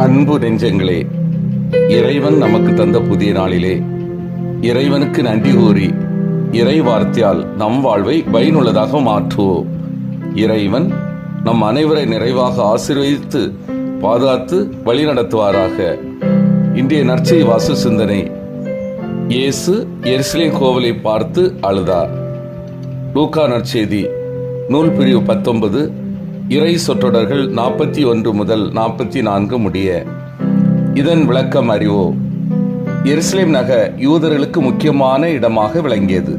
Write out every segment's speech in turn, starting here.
அன்பு நெஞ்சங்களே இறைவன் நமக்கு தந்த புதிய நாளிலே இறைவனுக்கு நன்றி கூறி இறை வார்த்தையால் நம் வாழ்வை பயனுள்ளதாக மாற்றுவோம். இறைவன் நம் அனைவரை நிறைவாக ஆசீர்வதித்து பாதுகாத்து வழிநடத்துவாராக. இன்றைய நற்செய்தி வாசு சிந்தனை இயேசு எருசலேம் கோவிலை பார்த்து அழுதார். லூக்கா நற்செய்தி நூல் பிரிவு பத்தொன்பது இறை சொற்றொடர்கள் நாற்பத்தி ஒன்று முதல் நாற்பத்தி நான்கு முடிய இதன் விளக்கம் அறிவோ? எருசலேம் நகர் யூதர்களுக்கு முக்கியமான இடமாக விளங்கியது.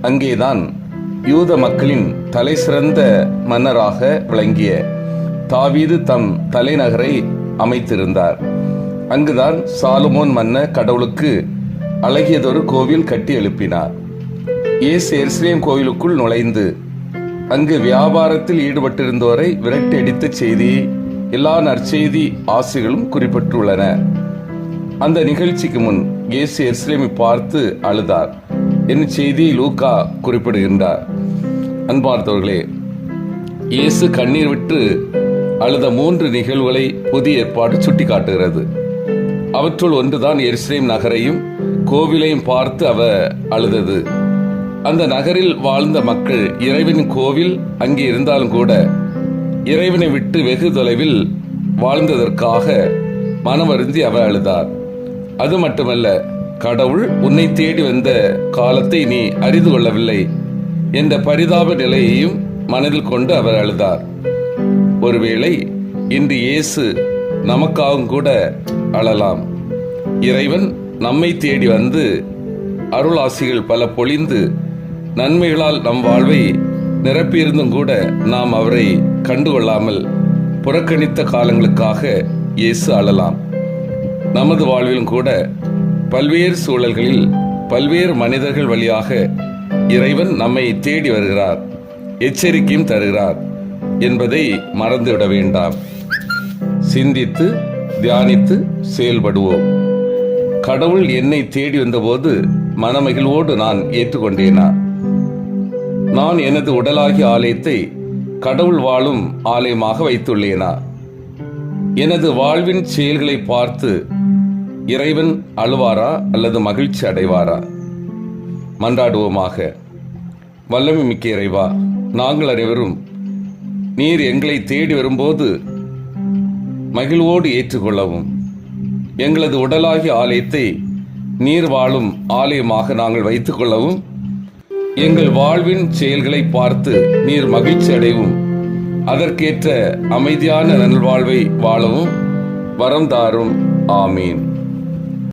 அங்கேதான் யூத மக்களின் தலை சிறந்த மன்னராக விளங்கிய தாவீது தம் தலைநகரை அமைத்திருந்தார். அங்குதான் சாலுமோன் மன்னர் கடவுளுக்கு அழகியதொரு கோவில் கட்டி எழுப்பினார். இயேசு எருசலேம் கோவிலுக்குள் நுழைந்து அங்கு வியாபாரத்தில் ஈடுபட்டிருந்தோரை விரட்டியடித்த செய்தி எல்லா நற்செய்தி ஆசைகளும் குறிப்பிட்டுள்ளன. அந்த நிகழ்ச்சிக்கு முன் இயேசு எருசலேமை பார்த்து அழுதார். என்னும் செய்தியை லூக்கா குறிப்பிடுகின்றார். அன்பார்ந்தவர்களே இயேசு கண்ணீர் விட்டு அழுத மூன்று நிகழ்வுகளை புதிய ஏற்பாடு சுட்டிக்காட்டுகிறது. அவற்றுள் ஒன்றுதான் எருசலேம் நகரையும் கோவிலையும் பார்த்து அவ அழுதது. அந்த நகரில் வாழ்ந்த மக்கள் இறைவன் கோவில் அங்கே இருந்தாலும் கூட இறைவனை விட்டு வெகு தொலைவில் வாழ்ந்ததற்காக மனவருந்தி அவர் அழுதார். அது மட்டுமல்ல கடவுள் உன்னை தேடி வந்த காலத்தை நீ அறிந்து கொள்ளவில்லை என்ற பரிதாப நிலையையும் மனதில் கொண்டு அவர் அழுதார். ஒருவேளை இன்று இயேசு நமக்காகவும் கூட அழலாம். இறைவன் நம்மை தேடி வந்து அருளாசிகள் பல பொழிந்து நன்மைகளால் நம் வாழ்வை நிரப்பியிருந்தும் கூட நாம் அவரை கண்டுகொள்ளாமல் புறக்கணித்த காலங்களுக்காக இயேசு அழலாம். நமது வாழ்விலும் கூட பல்வேறு சூழல்களில் பல்வேறு மனிதர்கள் வழியாக இறைவன் நம்மை தேடி வருகிறார் எச்சரிக்கையும் தருகிறார் என்பதை மறந்துவிட வேண்டாம். சிந்தித்து தியானித்து செயல்படுவோம். கடவுள் என்னை தேடி வந்தபோது மனமகிழ்வோடு நான் ஏற்றுக்கொண்டேனா? நான் எனது உடலாகிய ஆலயத்தை கடவுள் வாழும் ஆலயமாக வைத்துள்ளேனா? எனது வாழ்வின் செயல்களை பார்த்து இறைவன் அழுவாரா அல்லது மகிழ்ச்சி அடைவாரா? மன்றாடுவோமாக. வல்லமை மிக்க இறைவா நாங்கள் அனைவரும் நீர் எங்களை தேடி வரும்போது மகிழ்வோடு ஏற்றுக்கொள்ளவும். எங்களது உடலாகிய ஆலயத்தை நீர் வாழும் ஆலயமாக நாங்கள் வைத்துக்கொள்ளவும். எங்கள் வாழ்வின் செயல்களை பார்த்து நீர் மகிழ்ச்சி அடைவும் அதற்கேற்ற அமைதியான நல்வாழ்வை வாழவும் வரம் தாரும். ஆமீன்.